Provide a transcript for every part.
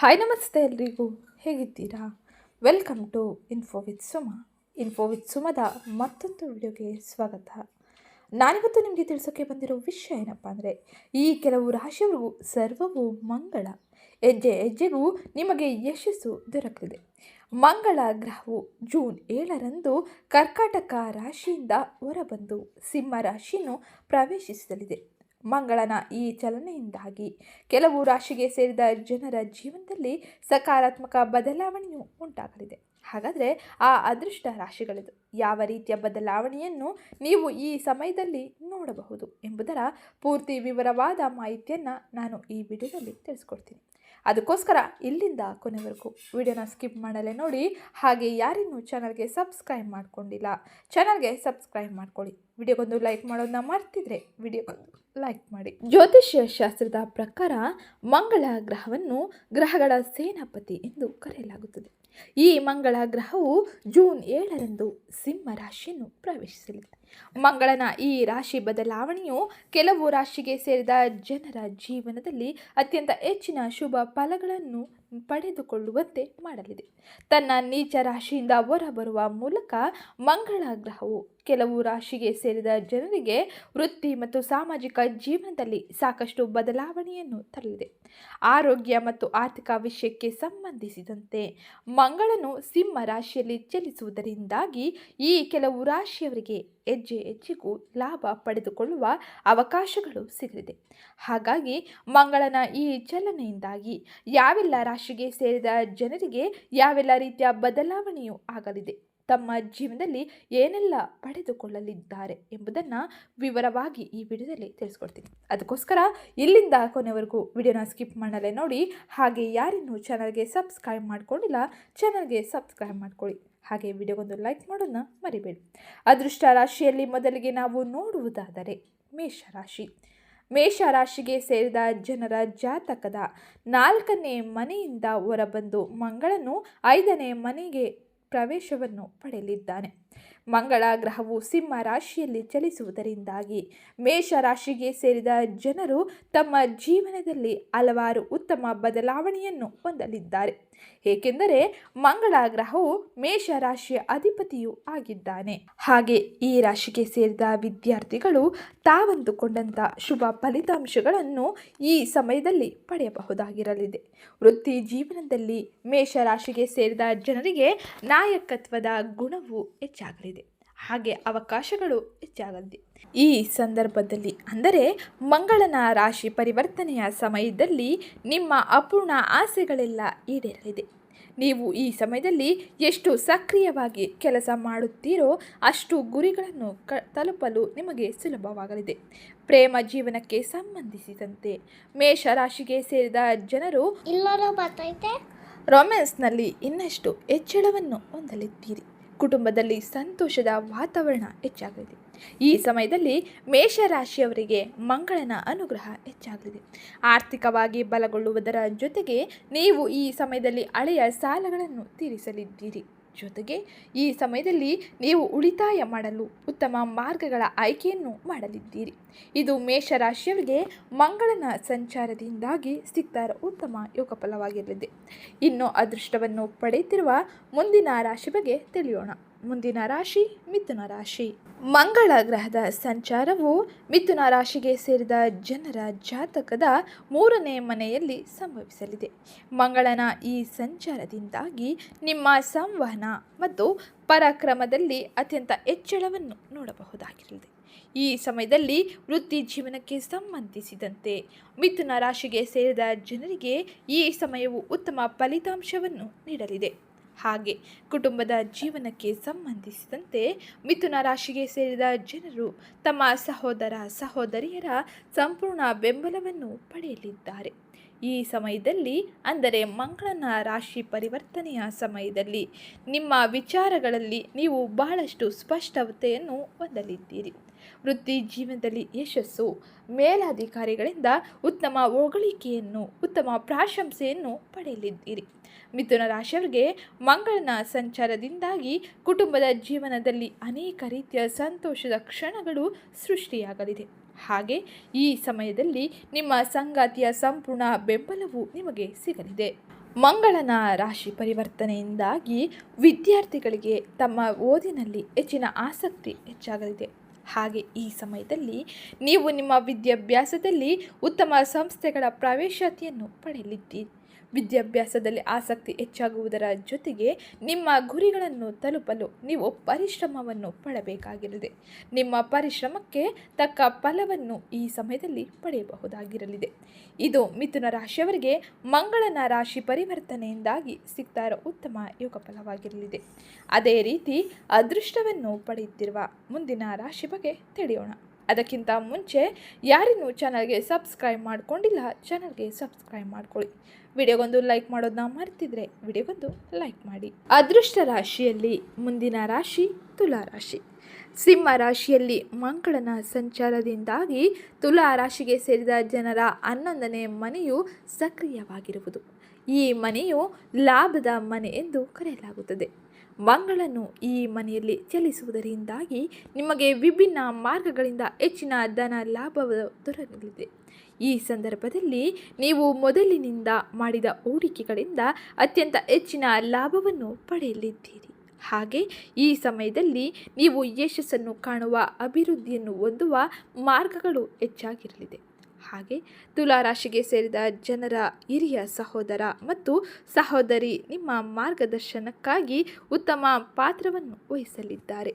Hi ನಮಸ್ತೆ ಎಲ್ರಿಗೂ. ಹೇಗಿದ್ದೀರಾ? Welcome to info with Suma info with ಸುಮದ ಮತ್ತೊಂದು ವಿಡಿಯೋಗೆ ಸ್ವಾಗತ. ನಾನಿವತ್ತು ನಿಮಗೆ ತಿಳಿಸೋಕೆ ಬಂದಿರೋ ವಿಷಯ ಏನಪ್ಪ ಅಂದರೆ, ಈ ಕೆಲವು ರಾಶಿಯವರಿಗೂ ಸರ್ವವು ಮಂಗಳ. ಹೆಜ್ಜೆ, ಹೆಜ್ಜೆಗೂ ನಿಮಗೆ ಯಶಸ್ಸು ದೊರಕಲಿದೆ. ಮಂಗಳ ಗ್ರಹವು ಜೂನ್ ಏಳರಂದು ಕರ್ಕಾಟಕ ರಾಶಿಯಿಂದ ಹೊರಬಂದು, ಸಿಂಹ ರಾಶಿಯನ್ನು ಪ್ರವೇಶಿಸಲಿದೆ. ಮಂಗಳನ ಈ ಚಲನೆಯಿಂದಾಗಿ ಕೆಲವು ರಾಶಿಗೆ ಸೇರಿದ ಜನರ ಜೀವನದಲ್ಲಿ ಸಕಾರಾತ್ಮಕ ಬದಲಾವಣೆಯು ಉಂಟಾಗಲಿದೆ. ಹಾಗಾದರೆ ಆ ಅದೃಷ್ಟ ರಾಶಿಗಳಿದು. ಯಾವ ರೀತಿಯ ಬದಲಾವಣೆಯನ್ನು ನೀವು ಈ ಸಮಯದಲ್ಲಿ ನೋಡಬಹುದು ಎಂಬುದರ ಪೂರ್ತಿ ವಿವರವಾದ ಮಾಹಿತಿಯನ್ನು ನಾನು ಈ ವಿಡಿಯೋದಲ್ಲಿ ತಿಳಿಸ್ಕೊಡ್ತೀನಿ. ಅದಕ್ಕೋಸ್ಕರ ಇಲ್ಲಿಂದ ಕೊನೆವರೆಗೂ ವಿಡಿಯೋನ ಸ್ಕಿಪ್ ಮಾಡಲೇ ನೋಡಿ, ಹಾಗೆ ಯಾರಿನ್ನೂ ಚಾನಲ್ಗೆ ಸಬ್ಸ್ಕ್ರೈಬ್ ಮಾಡ್ಕೊಂಡಿಲ್ಲ, ಚಾನಲ್ಗೆ ಸಬ್ಸ್ಕ್ರೈಬ್ ಮಾಡ್ಕೊಳ್ಳಿ. ವಿಡಿಯೋಗೊಂದು ಲೈಕ್ ಮಾಡೋದನ್ನ ಮರ್ತಿದ್ರೆ ವಿಡಿಯೋಗೊಂದು ಲೈಕ್ ಮಾಡಿ. ಜ್ಯೋತಿಷ್ಯ ಶಾಸ್ತ್ರದ ಪ್ರಕಾರ ಮಂಗಳ ಗ್ರಹವನ್ನು ಗ್ರಹಗಳ ಸೇನಾಪತಿ ಎಂದು ಕರೆಯಲಾಗುತ್ತದೆ. ಈ ಮಂಗಳ ಗ್ರಹವು ಜೂನ್ ಏಳರಂದು ಸಿಂಹ ರಾಶಿಯನ್ನು ಪ್ರವೇಶಿಸಲಿದೆ. ಮಂಗಳನ ಈ ರಾಶಿ ಬದಲಾವಣೆಯು ಕೆಲವು ರಾಶಿಗೆ ಸೇರಿದ ಜನರ ಜೀವನದಲ್ಲಿ ಅತ್ಯಂತ ಹೆಚ್ಚಿನ ಶುಭ ಫಲಗಳನ್ನು ಪಡೆದುಕೊಳ್ಳುವಂತೆ ಮಾಡಲಿದೆ. ತನ್ನ ನೀಚ ರಾಶಿಯಿಂದ ಹೊರಬರುವ ಮೂಲಕ ಮಂಗಳ ಗ್ರಹವು ಕೆಲವು ರಾಶಿಗೆ ಸೇರಿದ ಜನರಿಗೆ ವೃತ್ತಿ ಮತ್ತು ಸಾಮಾಜಿಕ ಜೀವನದಲ್ಲಿ ಸಾಕಷ್ಟು ಬದಲಾವಣೆಯನ್ನು ತರಲಿದೆ. ಆರೋಗ್ಯ ಮತ್ತು ಆರ್ಥಿಕ ವಿಷಯಕ್ಕೆ ಸಂಬಂಧಿಸಿದಂತೆ ಮಂಗಳನು ಸಿಂಹ ರಾಶಿಯಲ್ಲಿ ಚಲಿಸುವುದರಿಂದಾಗಿ ಈ ಕೆಲವು ರಾಶಿಯವರಿಗೆ ಹೆಜ್ಜೆ ಹೆಜ್ಜೆಗೂ ಲಾಭ ಪಡೆದುಕೊಳ್ಳುವ ಅವಕಾಶಗಳು ಸಿಗಲಿದೆ. ಹಾಗಾಗಿ ಮಂಗಳನ ಈ ಚಲನೆಯಿಂದಾಗಿ ಯಾವೆಲ್ಲ ರಾಶಿಗೆ ಸೇರಿದ ಜನರಿಗೆ ಯಾವೆಲ್ಲ ರೀತಿಯ ಬದಲಾವಣೆಯೂ ಆಗಲಿದೆ. ತಮ್ಮ ಜೀವನದಲ್ಲಿ ಏನೆಲ್ಲ ಪಡೆದುಕೊಳ್ಳಲಿದ್ದಾರೆ ಎಂಬುದನ್ನು ವಿವರವಾಗಿ ಈ ವಿಡಿಯೋದಲ್ಲಿ ತಿಳಿಸ್ಕೊಡ್ತೀನಿ. ಅದಕ್ಕೋಸ್ಕರ ಇಲ್ಲಿಂದ ಕೊನೆವರೆಗೂ ವಿಡಿಯೋನ ಸ್ಕಿಪ್ ಮಾಡಲೇ ನೋಡಿ, ಹಾಗೆ ಯಾರಿನ್ನೂ ಚಾನಲ್ಗೆ ಸಬ್ಸ್ಕ್ರೈಬ್ ಮಾಡ್ಕೊಂಡಿಲ್ಲ, ಚಾನಲ್ಗೆ ಸಬ್ಸ್ಕ್ರೈಬ್ ಮಾಡ್ಕೊಳ್ಳಿ. ಹಾಗೆ ವಿಡಿಯೋಗೊಂದು ಲೈಕ್ ಮಾಡೋದನ್ನ ಮರಿಬೇಡಿ. ಅದೃಷ್ಟ ರಾಶಿಯಲ್ಲಿ ಮೊದಲಿಗೆ ನಾವು ನೋಡುವುದಾದರೆ ಮೇಷರಾಶಿ ಮೇಷರಾಶಿಗೆ ಸೇರಿದ ಜನರ ಜಾತಕದ ನಾಲ್ಕನೇ ಮನೆಯಿಂದ ಹೊರಬಂದು ಮಂಗಳನು ಐದನೇ ಮನೆಗೆ ಪ್ರವೇಶವನ್ನು ಪಡೆಯಲಿದ್ದಾನೆ. ಮಂಗಳ ಗ್ರಹವು ಸಿಂಹ ರಾಶಿಯಲ್ಲಿ ಚಲಿಸುವುದರಿಂದಾಗಿ ಮೇಷ ರಾಶಿಗೆ ಸೇರಿದ ಜನರು ತಮ್ಮ ಜೀವನದಲ್ಲಿ ಹಲವಾರು ಉತ್ತಮ ಬದಲಾವಣೆಯನ್ನು ಹೊಂದಲಿದ್ದಾರೆ. ಏಕೆಂದರೆ ಮಂಗಳ ಗ್ರಹವು ಮೇಷ ರಾಶಿಯ ಅಧಿಪತಿಯೂ ಆಗಿದ್ದಾನೆ. ಹಾಗೆ ಈ ರಾಶಿಗೆ ಸೇರಿದ ವಿದ್ಯಾರ್ಥಿಗಳು ತಾವಂದುಕೊಂಡಂಥ ಶುಭ ಫಲಿತಾಂಶಗಳನ್ನು ಈ ಸಮಯದಲ್ಲಿ ಪಡೆಯಬಹುದಾಗಿರಲಿದೆ. ವೃತ್ತಿ ಜೀವನದಲ್ಲಿ ಮೇಷ ರಾಶಿಗೆ ಸೇರಿದ ಜನರಿಗೆ ನಾಯಕತ್ವದ ಗುಣವು ಹೆಚ್ಚಾಗಲಿದೆ. ಹಾಗೆ ಅವಕಾಶಗಳು ಹೆಚ್ಚಾಗಲಿದೆ ಈ ಸಂದರ್ಭದಲ್ಲಿ ಅಂದರೆ ಮಂಗಳನ ರಾಶಿ ಪರಿವರ್ತನೆಯ ಸಮಯದಲ್ಲಿ ನಿಮ್ಮ ಅಪೂರ್ಣ ಆಸೆಗಳೆಲ್ಲ ಈಡೇರಲಿದೆ. ನೀವು ಈ ಸಮಯದಲ್ಲಿ ಎಷ್ಟು ಸಕ್ರಿಯವಾಗಿ ಕೆಲಸ ಮಾಡುತ್ತೀರೋ ಅಷ್ಟು ಗುರಿಗಳನ್ನು ಕ ತಲುಪಲು ನಿಮಗೆ ಸುಲಭವಾಗಲಿದೆ. ಪ್ರೇಮ ಜೀವನಕ್ಕೆ ಸಂಬಂಧಿಸಿದಂತೆ ಮೇಷರಾಶಿಗೆ ಸೇರಿದ ಜನರು ರೊಮ್ಯಾನ್ಸ್ನಲ್ಲಿ ಇನ್ನಷ್ಟು ಹೆಚ್ಚಳವನ್ನು ಹೊಂದಲಿದ್ದೀರಿ. ಕುಟುಂಬದಲ್ಲಿ ಸಂತೋಷದ ವಾತಾವರಣ ಹೆಚ್ಚಾಗಲಿದೆ. ಈ ಸಮಯದಲ್ಲಿ ಮೇಷರಾಶಿಯವರಿಗೆ ಮಂಗಳನ ಅನುಗ್ರಹ ಹೆಚ್ಚಾಗಲಿದೆ. ಆರ್ಥಿಕವಾಗಿ ಬಲಗೊಳ್ಳುವುದರ ಜೊತೆಗೆ ನೀವು ಈ ಸಮಯದಲ್ಲಿ ಹಳೆಯ ಸಾಲಗಳನ್ನು ತೀರಿಸಲಿದ್ದೀರಿ. ಜೊತೆಗೆ ಈ ಸಮಯದಲ್ಲಿ ನೀವು ಉಳಿತಾಯ ಮಾಡಲು ಉತ್ತಮ ಮಾರ್ಗಗಳ ಆಯ್ಕೆಯನ್ನು ಮಾಡಲಿದ್ದೀರಿ. ಇದು ಮೇಷರಾಶಿಯವರಿಗೆ ಮಂಗಳನ ಸಂಚಾರದಿಂದಾಗಿ ಸಿಕ್ತಾರ ಉತ್ತಮ ಯೋಗ ಫಲವಾಗಿರಲಿದೆ. ಇನ್ನು ಅದೃಷ್ಟವನ್ನು ಪಡೆಯುತ್ತಿರುವ ಮುಂದಿನ ರಾಶಿ ಬಗ್ಗೆ ತಿಳಿಯೋಣ. ಮುಂದಿನ ರಾಶಿ ಮಿಥುನ ರಾಶಿ. ಮಂಗಳ ಗ್ರಹದ ಸಂಚಾರವು ಮಿಥುನ ರಾಶಿಗೆ ಸೇರಿದ ಜನರ ಜಾತಕದ ಮೂರನೇ ಮನೆಯಲ್ಲಿ ಸಂಭವಿಸಲಿದೆ. ಮಂಗಳನ ಈ ಸಂಚಾರದಿಂದಾಗಿ ನಿಮ್ಮ ಸಂವಹನ ಮತ್ತು ಪರಾಕ್ರಮದಲ್ಲಿ ಅತ್ಯಂತ ಹೆಚ್ಚಳವನ್ನು ನೋಡಬಹುದಾಗಿರಲಿದೆ. ಈ ಸಮಯದಲ್ಲಿ ವೃತ್ತಿ ಜೀವನಕ್ಕೆ ಸಂಬಂಧಿಸಿದಂತೆ ಮಿಥುನ ರಾಶಿಗೆ ಸೇರಿದ ಜನರಿಗೆ ಈ ಸಮಯವು ಉತ್ತಮ ಫಲಿತಾಂಶವನ್ನು ನೀಡಲಿದೆ. ಹಾಗೆ ಕುಟುಂಬದ ಜೀವನಕ್ಕೆ ಸಂಬಂಧಿಸಿದಂತೆ ಮಿಥುನ ರಾಶಿಗೆ ಸೇರಿದ ಜನರು ತಮ್ಮ ಸಹೋದರ ಸಹೋದರಿಯರ ಸಂಪೂರ್ಣ ಬೆಂಬಲವನ್ನು ಪಡೆಯಲಿದ್ದಾರೆ. ಈ ಸಮಯದಲ್ಲಿ, ಅಂದರೆ ಮಂಗಳನ ರಾಶಿ ಪರಿವರ್ತನೆಯ ಸಮಯದಲ್ಲಿ, ನಿಮ್ಮ ವಿಚಾರಗಳಲ್ಲಿ ನೀವು ಬಹಳಷ್ಟು ಸ್ಪಷ್ಟತೆಯನ್ನು ಹೊಂದಲಿದ್ದೀರಿ. ವೃತ್ತಿ ಜೀವನದಲ್ಲಿ ಯಶಸ್ಸು, ಮೇಲಾಧಿಕಾರಿಗಳಿಂದ ಉತ್ತಮ ಹೊಗಳಿಕೆಯನ್ನು, ಉತ್ತಮ ಪ್ರಾಶಂಸೆಯನ್ನು ಪಡೆಯಲಿದ್ದೀರಿ. ಮಿಥುನ ರಾಶಿಯವರಿಗೆ ಮಂಗಳನ ಸಂಚಾರದಿಂದಾಗಿ ಕುಟುಂಬದ ಜೀವನದಲ್ಲಿ ಅನೇಕ ರೀತಿಯ ಸಂತೋಷದ ಕ್ಷಣಗಳು ಸೃಷ್ಟಿಯಾಗಲಿದೆ. ಹಾಗೆ ಈ ಸಮಯದಲ್ಲಿ ನಿಮ್ಮ ಸಂಗಾತಿಯ ಸಂಪೂರ್ಣ ಬೆಂಬಲವು ನಿಮಗೆ ಸಿಗಲಿದೆ. ಮಂಗಳನ ರಾಶಿ ಪರಿವರ್ತನೆಯಿಂದಾಗಿ ವಿದ್ಯಾರ್ಥಿಗಳಿಗೆ ತಮ್ಮ ಓದಿನಲ್ಲಿ ಹೆಚ್ಚಿನ ಆಸಕ್ತಿ ಹೆಚ್ಚಾಗಲಿದೆ. ಹಾಗೆ ಈ ಸಮಯದಲ್ಲಿ ನೀವು ನಿಮ್ಮ ವಿದ್ಯಾಭ್ಯಾಸದಲ್ಲಿ ಉತ್ತಮ ಸಂಸ್ಥೆಗಳ ಪ್ರವೇಶಾತಿಯನ್ನು ಪಡೆಯಲಿದ್ದೀರಿ. ವಿದ್ಯಾಭ್ಯಾಸದಲ್ಲಿ ಆಸಕ್ತಿ ಹೆಚ್ಚಾಗುವುದರ ಜೊತೆಗೆ ನಿಮ್ಮ ಗುರಿಗಳನ್ನು ತಲುಪಲು ನೀವು ಪರಿಶ್ರಮವನ್ನು ಪಡಬೇಕಾಗಿರಲಿದೆ. ನಿಮ್ಮ ಪರಿಶ್ರಮಕ್ಕೆ ತಕ್ಕ ಫಲವನ್ನು ಈ ಸಮಯದಲ್ಲಿ ಪಡೆಯಬಹುದಾಗಿರಲಿದೆ. ಇದು ಮಿಥುನ ರಾಶಿಯವರಿಗೆ ಮಂಗಳನ ರಾಶಿ ಪರಿವರ್ತನೆಯಿಂದಾಗಿ ಸಿಗ್ತಾ ಉತ್ತಮ ಯೋಗ ಫಲವಾಗಿರಲಿದೆ. ಅದೇ ರೀತಿ ಅದೃಷ್ಟವನ್ನು ಪಡೆಯುತ್ತಿರುವ ಮುಂದಿನ ರಾಶಿ ಬಗ್ಗೆ ತಿಳಿಯೋಣ. ಅದಕ್ಕಿಂತ ಮುಂಚೆ ಯಾರಿನ್ನೂ ಚಾನಲ್ಗೆ ಸಬ್ಸ್ಕ್ರೈಬ್ ಮಾಡ್ಕೊಂಡಿಲ್ಲ, ಚಾನಲ್ಗೆ ಸಬ್ಸ್ಕ್ರೈಬ್ ಮಾಡ್ಕೊಳ್ಳಿ. ವಿಡಿಯೋಗೊಂದು ಲೈಕ್ ಮಾಡೋದನ್ನ ಮರ್ತಿದ್ರೆ ವಿಡಿಯೋಗೊಂದು ಲೈಕ್ ಮಾಡಿ. ಅದೃಷ್ಟ ರಾಶಿಯಲ್ಲಿ ಮುಂದಿನ ರಾಶಿ ತುಲಾ ರಾಶಿ. ಸಿಂಹ ರಾಶಿಯಲ್ಲಿ ಮಂಗಳನ ಸಂಚಾರದಿಂದಾಗಿ ತುಲಾ ರಾಶಿಗೆ ಸೇರಿದ ಜನರ ಹನ್ನೊಂದನೇ ಮನೆಯು ಸಕ್ರಿಯವಾಗಿರುವುದು. ಈ ಮನೆಯು ಲಾಭದ ಮನೆ ಎಂದು ಕರೆಯಲಾಗುತ್ತದೆ. ಮಂಗಳನ್ನು ಈ ಮನೆಯಲ್ಲಿ ಚಲಿಸುವುದರಿಂದಾಗಿ ನಿಮಗೆ ವಿಭಿನ್ನ ಮಾರ್ಗಗಳಿಂದ ಹೆಚ್ಚಿನ ಧನ ಲಾಭ ದೊರಕಲಿದೆ. ಈ ಸಂದರ್ಭದಲ್ಲಿ ನೀವು ಮೊದಲಿನಿಂದ ಮಾಡಿದ ಹೂಡಿಕೆಗಳಿಂದ ಅತ್ಯಂತ ಹೆಚ್ಚಿನ ಲಾಭವನ್ನು ಪಡೆಯಲಿದ್ದೀರಿ. ಹಾಗೆ ಈ ಸಮಯದಲ್ಲಿ ನೀವು ಯಶಸ್ಸನ್ನು ಕಾಣುವ ಅಭಿವೃದ್ಧಿಯನ್ನು ಹೊಂದುವ ಮಾರ್ಗಗಳು ಹೆಚ್ಚಾಗಿರಲಿದೆ. ಹಾಗೆ ತುಲಾ ರಾಶಿಗೆ ಸೇರಿದ ಜನರ ಹಿರಿಯ ಸಹೋದರ ಮತ್ತು ಸಹೋದರಿ ನಿಮ್ಮ ಮಾರ್ಗದರ್ಶನಕ್ಕಾಗಿ ಉತ್ತಮ ಪಾತ್ರವನ್ನು ವಹಿಸಲಿದ್ದಾರೆ.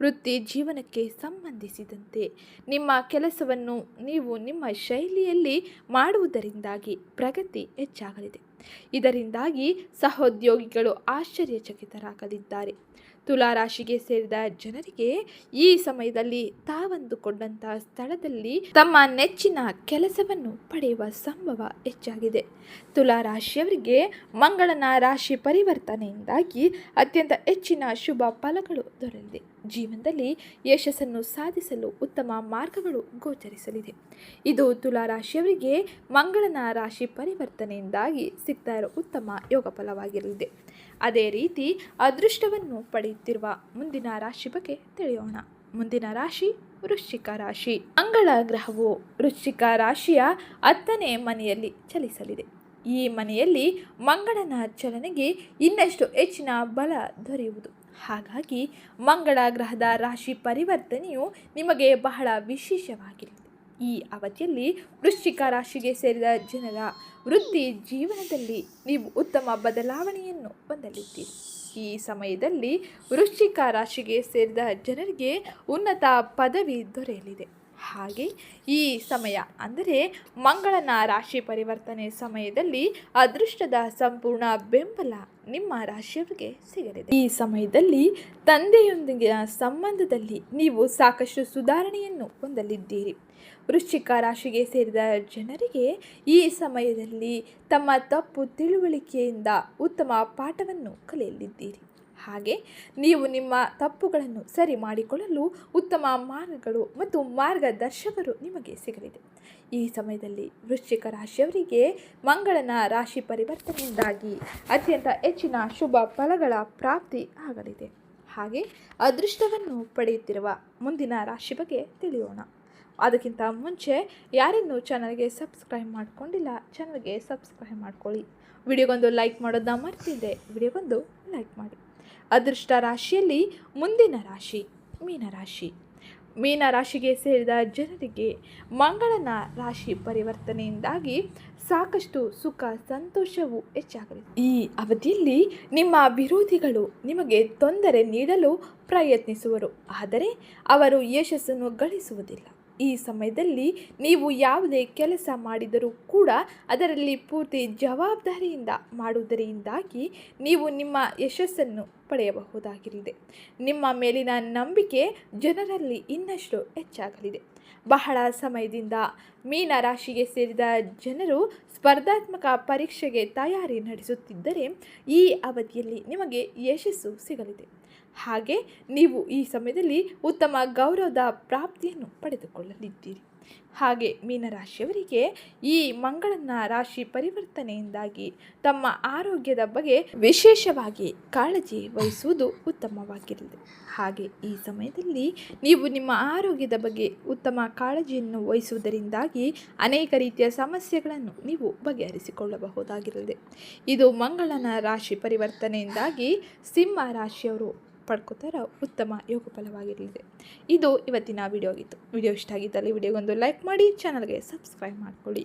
ವೃತ್ತಿ ಜೀವನಕ್ಕೆ ಸಂಬಂಧಿಸಿದಂತೆ ನಿಮ್ಮ ಕೆಲಸವನ್ನು ನೀವು ನಿಮ್ಮ ಶೈಲಿಯಲ್ಲಿ ಮಾಡುವುದರಿಂದಾಗಿ ಪ್ರಗತಿ ಹೆಚ್ಚಾಗಲಿದೆ. ಇದರಿಂದಾಗಿ ಸಹೋದ್ಯೋಗಿಗಳು ಆಶ್ಚರ್ಯಚಕಿತರಾಗಲಿದ್ದಾರೆ. ತುಲಾರಾಶಿಗೆ ಸೇರಿದ ಜನರಿಗೆ ಈ ಸಮಯದಲ್ಲಿ ತಾವಂದುಕೊಂಡಂತಹ ಸ್ಥಳದಲ್ಲಿ ತಮ್ಮ ನೆಚ್ಚಿನ ಕೆಲಸವನ್ನು ಪಡೆಯುವ ಸಂಭವ ಹೆಚ್ಚಾಗಿದೆ. ತುಲಾರಾಶಿಯವರಿಗೆ ಮಂಗಳನ ರಾಶಿ ಪರಿವರ್ತನೆಯಿಂದಾಗಿ ಅತ್ಯಂತ ಹೆಚ್ಚಿನ ಶುಭ ಫಲಗಳು ದೊರೆಯಲಿದೆ. ಜೀವನದಲ್ಲಿ ಯಶಸ್ಸನ್ನು ಸಾಧಿಸಲು ಉತ್ತಮ ಮಾರ್ಗಗಳು ಗೋಚರಿಸಲಿದೆ. ಇದು ತುಲಾರಾಶಿಯವರಿಗೆ ಮಂಗಳನ ರಾಶಿ ಪರಿವರ್ತನೆಯಿಂದಾಗಿ ಸಿಗ್ತಾ ಇರೋ ಉತ್ತಮ ಯೋಗ ಫಲವಾಗಿರಲಿದೆ. ಅದೇ ರೀತಿ ಅದೃಷ್ಟವನ್ನು ಪಡೆಯುತ್ತಿರುವ ಮುಂದಿನ ರಾಶಿ ಬಗ್ಗೆ ತಿಳಿಯೋಣ. ಮುಂದಿನ ರಾಶಿ ವೃಶ್ಚಿಕ ರಾಶಿ. ಮಂಗಳ ಗ್ರಹವು ವೃಶ್ಚಿಕ ರಾಶಿಯ ಹತ್ತನೇ ಮನೆಯಲ್ಲಿ ಚಲಿಸಲಿದೆ. ಈ ಮನೆಯಲ್ಲಿ ಮಂಗಳನ ಚಲನೆಗೆ ಇನ್ನಷ್ಟು ಹೆಚ್ಚಿನ ಬಲ ದೊರೆಯುವುದು. ಹಾಗಾಗಿ ಮಂಗಳ ಗ್ರಹದ ರಾಶಿ ಪರಿವರ್ತನೆಯು ನಿಮಗೆ ಬಹಳ ವಿಶೇಷವಾಗಿರುತ್ತೆ. ಈ ಅವಧಿಯಲ್ಲಿ ವೃಶ್ಚಿಕ ರಾಶಿಗೆ ಸೇರಿದ ಜನರ ವೃತ್ತಿ ಜೀವನದಲ್ಲಿ ನೀವು ಉತ್ತಮ ಬದಲಾವಣೆಯನ್ನು ಹೊಂದಲಿದ್ದೀರಿ. ಈ ಸಮಯದಲ್ಲಿ ವೃಶ್ಚಿಕ ರಾಶಿಗೆ ಸೇರಿದ ಜನರಿಗೆ ಉನ್ನತ ಪದವಿ ದೊರೆಯಲಿದೆ. ಹಾಗೆ ಈ ಸಮಯ ಅಂದರೆ ಮಂಗಳನ ರಾಶಿ ಪರಿವರ್ತನೆ ಸಮಯದಲ್ಲಿ ಅದೃಷ್ಟದ ಸಂಪೂರ್ಣ ಬೆಂಬಲ ನಿಮ್ಮ ರಾಶಿಯವರಿಗೆ ಸಿಗಲಿದೆ. ಈ ಸಮಯದಲ್ಲಿ ತಂದೆಯೊಂದಿಗಿನ ಸಂಬಂಧದಲ್ಲಿ ನೀವು ಸಾಕಷ್ಟು ಸುಧಾರಣೆಯನ್ನು ಹೊಂದಲಿದ್ದೀರಿ. ವೃಶ್ಚಿಕ ರಾಶಿಗೆ ಸೇರಿದ ಜನರಿಗೆ ಈ ಸಮಯದಲ್ಲಿ ತಮ್ಮ ತಪ್ಪು ತಿಳುವಳಿಕೆಯಿಂದ ಉತ್ತಮ ಪಾಠವನ್ನು ಕಲಿಯಲಿದ್ದೀರಿ. ಹಾಗೆ ನೀವು ನಿಮ್ಮ ತಪ್ಪುಗಳನ್ನು ಸರಿ ಮಾಡಿಕೊಳ್ಳಲು ಉತ್ತಮ ಮಾರ್ಗಗಳು ಮತ್ತು ಮಾರ್ಗದರ್ಶಕರು ನಿಮಗೆ ಸಿಗಲಿದೆ. ಈ ಸಮಯದಲ್ಲಿ ವೃಶ್ಚಿಕ ರಾಶಿಯವರಿಗೆ ಮಂಗಳನ ರಾಶಿ ಪರಿವರ್ತನೆಯಿಂದಾಗಿ ಅತ್ಯಂತ ಹೆಚ್ಚಿನ ಶುಭ ಫಲಗಳ ಪ್ರಾಪ್ತಿ ಆಗಲಿದೆ. ಹಾಗೆ ಅದೃಷ್ಟವನ್ನು ಪಡೆಯುತ್ತಿರುವ ಮುಂದಿನ ರಾಶಿ ಬಗ್ಗೆ ತಿಳಿಯೋಣ. ಅದಕ್ಕಿಂತ ಮುಂಚೆ ಯಾರಿನ್ನೂ ಚಾನಲ್ಗೆ ಸಬ್ಸ್ಕ್ರೈಬ್ ಮಾಡ್ಕೊಂಡಿಲ್ಲ ಚಾನಲ್ಗೆ ಸಬ್ಸ್ಕ್ರೈಬ್ ಮಾಡ್ಕೊಳ್ಳಿ. ವಿಡಿಯೋಗೊಂದು ಲೈಕ್ ಮಾಡೋದನ್ನ ಮರ್ತಿದ್ದೆ ವಿಡಿಯೋಗೊಂದು ಲೈಕ್ ಮಾಡಿ. ಅದೃಷ್ಟ ರಾಶಿಯಲ್ಲಿ ಮುಂದಿನ ರಾಶಿ ಮೀನರಾಶಿ ಮೀನ ರಾಶಿಗೆ ಸೇರಿದ ಜನರಿಗೆ ಮಂಗಳನ ರಾಶಿ ಪರಿವರ್ತನೆಯಿಂದಾಗಿ ಸಾಕಷ್ಟು ಸುಖ, ಸಂತೋಷವು ಹೆಚ್ಚಾಗಲಿದೆ. ಈ ಅವಧಿಯಲ್ಲಿ ನಿಮ್ಮ ವಿರೋಧಿಗಳು ನಿಮಗೆ ತೊಂದರೆ ನೀಡಲು ಪ್ರಯತ್ನಿಸುವರು. ಆದರೆ ಅವರು ಯಶಸ್ಸನ್ನು ಗಳಿಸುವುದಿಲ್ಲ. ಈ ಸಮಯದಲ್ಲಿ ನೀವು ಯಾವುದೇ ಕೆಲಸ ಮಾಡಿದರೂ ಕೂಡ ಅದರಲ್ಲಿ ಪೂರ್ತಿ ಜವಾಬ್ದಾರಿಯಿಂದ ಮಾಡುವುದರಿಂದಾಗಿ ನೀವು ನಿಮ್ಮ ಯಶಸ್ಸನ್ನು ಪಡೆಯಬಹುದಾಗಿರಿದೆ ನಿಮ್ಮ ಮೇಲಿನ ನಂಬಿಕೆ ಜನರಲ್ಲಿ ಇನ್ನಷ್ಟು ಹೆಚ್ಚಾಗಲಿದೆ. ಬಹಳ ಸಮಯದಿಂದ ಮೀನ ರಾಶಿಗೆ ಸೇರಿದ ಜನರು ಸ್ಪರ್ಧಾತ್ಮಕ ಪರೀಕ್ಷೆಗೆ ತಯಾರಿ ನಡೆಸುತ್ತಿದ್ದರೆ ಈ ಅವಧಿಯಲ್ಲಿ ನಿಮಗೆ ಯಶಸ್ಸು ಸಿಗಲಿದೆ. ಹಾಗೆ ನೀವು ಈ ಸಮಯದಲ್ಲಿ ಉತ್ತಮ ಗೌರವದ ಪ್ರಾಪ್ತಿಯನ್ನು ಪಡೆದುಕೊಳ್ಳಲಿದ್ದೀರಿ. ಹಾಗೆ ಮೀನರಾಶಿಯವರಿಗೆ ಈ ಮಂಗಳನ ರಾಶಿ ಪರಿವರ್ತನೆಯಿಂದಾಗಿ ತಮ್ಮ ಆರೋಗ್ಯದ ಬಗ್ಗೆ ವಿಶೇಷವಾಗಿ ಕಾಳಜಿ ವಹಿಸುವುದು ಉತ್ತಮವಾಗಿರಲಿದೆ ಹಾಗೆ ಈ ಸಮಯದಲ್ಲಿ ನೀವು ನಿಮ್ಮ ಆರೋಗ್ಯದ ಬಗ್ಗೆ ಉತ್ತಮ ಕಾಳಜಿಯನ್ನು ವಹಿಸುವುದರಿಂದಾಗಿ ಅನೇಕ ರೀತಿಯ ಸಮಸ್ಯೆಗಳನ್ನು ನೀವು ಬಗೆಹರಿಸಿಕೊಳ್ಳಬಹುದಾಗಿರಲಿದೆ ಇದು ಮಂಗಳನ ರಾಶಿ ಪರಿವರ್ತನೆಯಿಂದಾಗಿ ಸಿಂಹ ರಾಶಿಯವರು ಪಡ್ಕೋತಾರ ಉತ್ತಮ ಯೋಗ ಫಲವಾಗಿರಲಿದೆ. ಇದು ಇವತ್ತಿನ ವಿಡಿಯೋ ಆಗಿತ್ತು. ವಿಡಿಯೋ ಇಷ್ಟ ಆಗಿದ್ದಲ್ಲಿ ವಿಡಿಯೋಗೊಂದು ಲೈಕ್ ಮಾಡಿ ಚಾನಲ್ಗೆ ಸಬ್ಸ್ಕ್ರೈಬ್ ಮಾಡ್ಕೊಳ್ಳಿ.